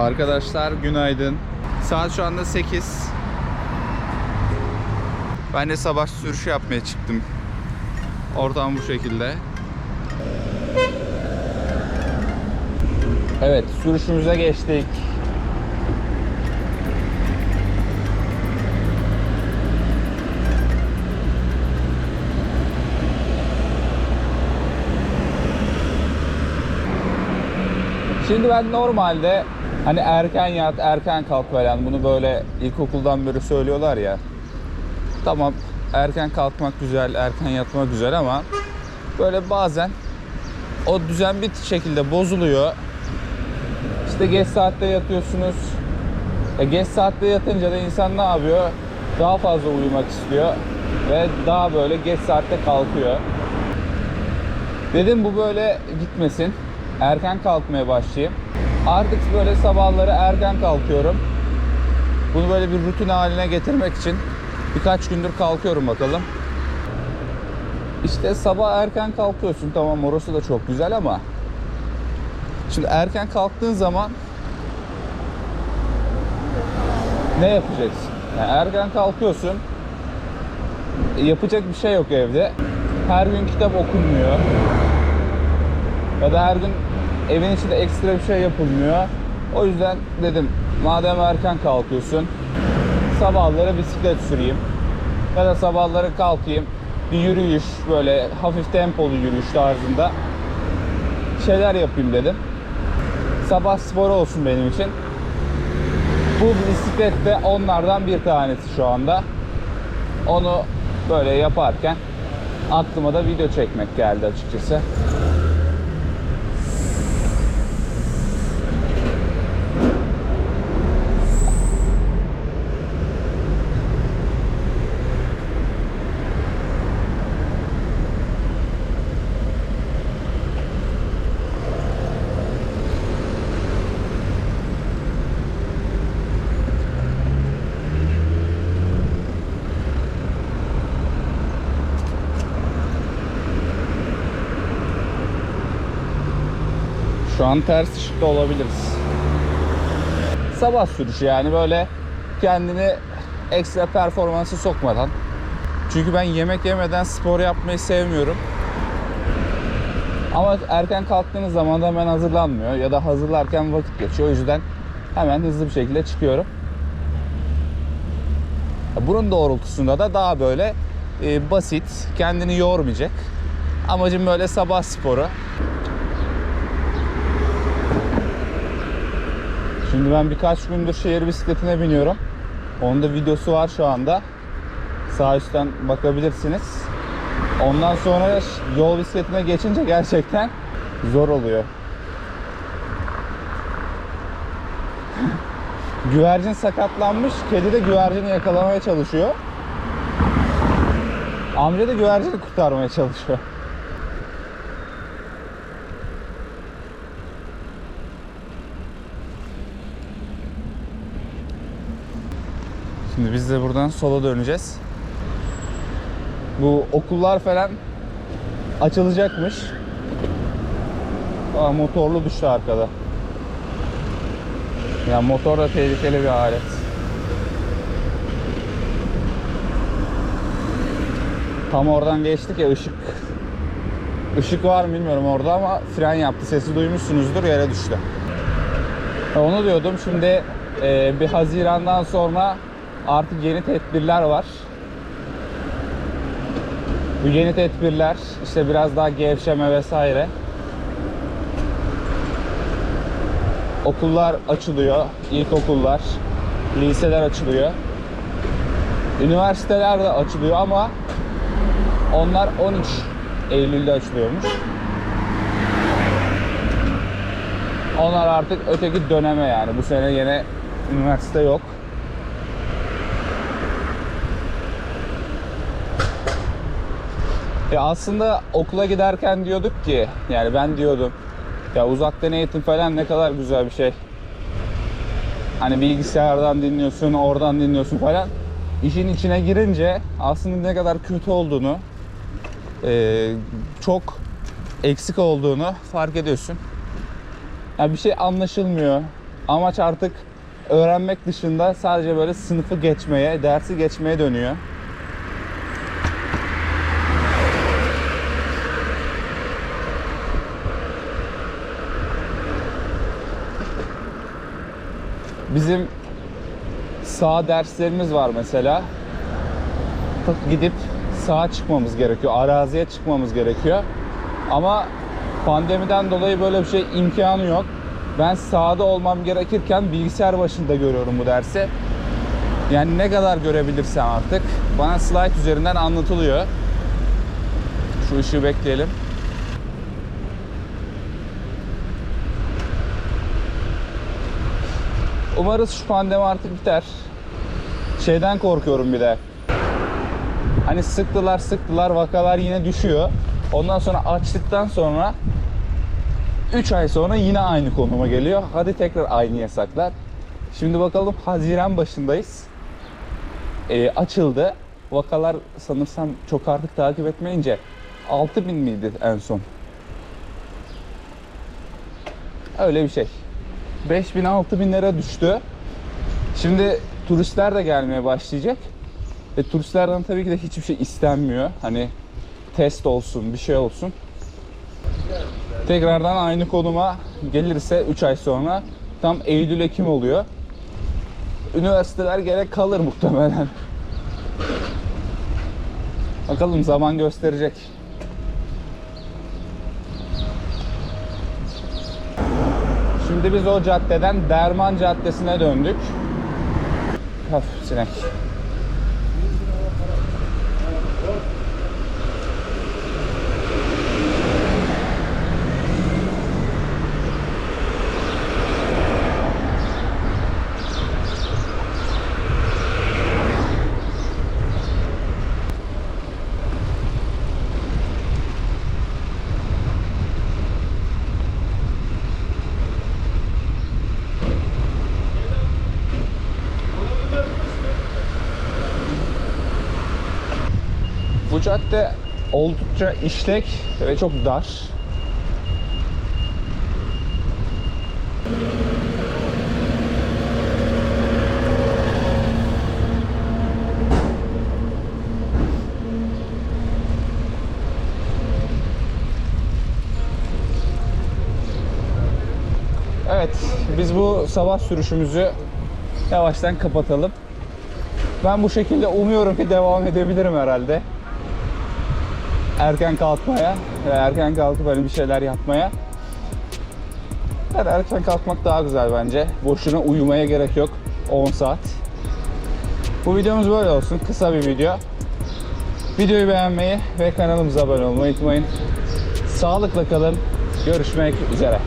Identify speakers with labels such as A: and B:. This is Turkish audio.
A: Arkadaşlar günaydın. Saat şu anda 8. Ben de sabah sürüşü yapmaya çıktım. Ortam bu şekilde. Evet, sürüşümüze geçtik. Şimdi ben normalde hani erken yat, erken kalk falan bunu böyle ilkokuldan beri söylüyorlar ya. Tamam erken kalkmak güzel, erken yatmak güzel ama böyle bazen o düzen bir şekilde bozuluyor. İşte geç saatte yatıyorsunuz. E geç saatte yatınca da insan ne yapıyor? Daha fazla uyumak istiyor ve daha böyle geç saatte kalkıyor. Dedim bu böyle gitmesin. Erken kalkmaya başlayayım. Artık böyle sabahları erken kalkıyorum. Bunu böyle bir rutin haline getirmek için birkaç gündür kalkıyorum bakalım. İşte sabah erken kalkıyorsun tamam orası da çok güzel ama şimdi erken kalktığın zaman ne yapacaksın? Yani erken kalkıyorsun e, yapacak bir şey yok evde. Her gün kitap okunmuyor. Ya da her gün evin içinde ekstra bir şey yapılmıyor. O yüzden dedim madem erken kalkıyorsun sabahları bisiklet süreyim. Ya da sabahları kalkayım bir yürüyüş böyle hafif tempolu yürüyüş tarzında şeyler yapayım dedim. Sabah sporu olsun benim için. Bu bisiklet de onlardan bir tanesi şu anda. Onu böyle yaparken aklıma da video çekmek geldi açıkçası. Şu an ters ışıkta olabiliriz. Sabah sürüşü yani böyle kendini ekstra performansı sokmadan. Çünkü ben yemek yemeden spor yapmayı sevmiyorum. Ama erken kalktığınız zaman da hemen hazırlanmıyor ya da hazırlarken vakit geçiyor. O yüzden hemen hızlı bir şekilde çıkıyorum. Bunun doğrultusunda da daha böyle e, basit, kendini yormayacak. Amacım böyle sabah sporu. Şimdi ben birkaç gündür şehir bisikletine biniyorum. Onun da videosu var şu anda. Sağ üstten bakabilirsiniz. Ondan sonra yol bisikletine geçince gerçekten zor oluyor. güvercin sakatlanmış. Kedi de güvercini yakalamaya çalışıyor. Amca da güvercini kurtarmaya çalışıyor. Şimdi biz de buradan sola döneceğiz. Bu okullar falan açılacakmış. Aa, motorlu düştü arkada. Ya motor da tehlikeli bir alet. Tam oradan geçtik ya ışık. Işık var mı bilmiyorum orada ama fren yaptı. Sesi duymuşsunuzdur yere düştü. Onu diyordum şimdi e, bir Haziran'dan sonra artık yeni tedbirler var. Bu yeni tedbirler işte biraz daha gevşeme vesaire. Okullar açılıyor, ilkokullar, liseler açılıyor. Üniversiteler de açılıyor ama onlar 13 Eylül'de açılıyormuş. Onlar artık öteki döneme yani. Bu sene yine üniversite yok. Ya aslında okula giderken diyorduk ki yani ben diyordum ya uzaktan eğitim falan ne kadar güzel bir şey. Hani bilgisayardan dinliyorsun, oradan dinliyorsun falan. İşin içine girince aslında ne kadar kötü olduğunu, eee, çok eksik olduğunu fark ediyorsun. Ya bir şey anlaşılmıyor. Amaç artık öğrenmek dışında sadece böyle sınıfı geçmeye, dersi geçmeye dönüyor. Bizim sağ derslerimiz var mesela. Gidip sağa çıkmamız gerekiyor. Araziye çıkmamız gerekiyor. Ama pandemiden dolayı böyle bir şey imkanı yok. Ben sahada olmam gerekirken bilgisayar başında görüyorum bu dersi. Yani ne kadar görebilirsem artık bana slide üzerinden anlatılıyor. Şu ışığı bekleyelim. Umarız şu pandemi artık biter. Şeyden korkuyorum bir de. Hani sıktılar sıktılar vakalar yine düşüyor. Ondan sonra açtıktan sonra 3 ay sonra yine aynı konuma geliyor. Hadi tekrar aynı yasaklar. Şimdi bakalım Haziran başındayız. Ee, açıldı. Vakalar sanırsam çok artık takip etmeyince 6000 miydi en son? Öyle bir şey. 5000 6000 lira düştü. Şimdi turistler de gelmeye başlayacak. Ve turistlerden tabii ki de hiçbir şey istenmiyor. Hani test olsun, bir şey olsun. Tekrardan aynı konuma gelirse 3 ay sonra tam Eylül-Ekim oluyor. Üniversiteler gerek kalır muhtemelen. Bakalım zaman gösterecek. Şimdi biz o caddeden Derman Caddesi'ne döndük. Haf sinek. Bu cadde oldukça işlek ve çok dar. Evet, biz bu sabah sürüşümüzü yavaştan kapatalım. Ben bu şekilde umuyorum ki devam edebilirim herhalde. Erken kalkmaya ve erken kalkıp hani bir şeyler yapmaya. Yani erken kalkmak daha güzel bence. Boşuna uyumaya gerek yok. 10 saat. Bu videomuz böyle olsun. Kısa bir video. Videoyu beğenmeyi ve kanalımıza abone olmayı unutmayın. Sağlıkla kalın. Görüşmek üzere.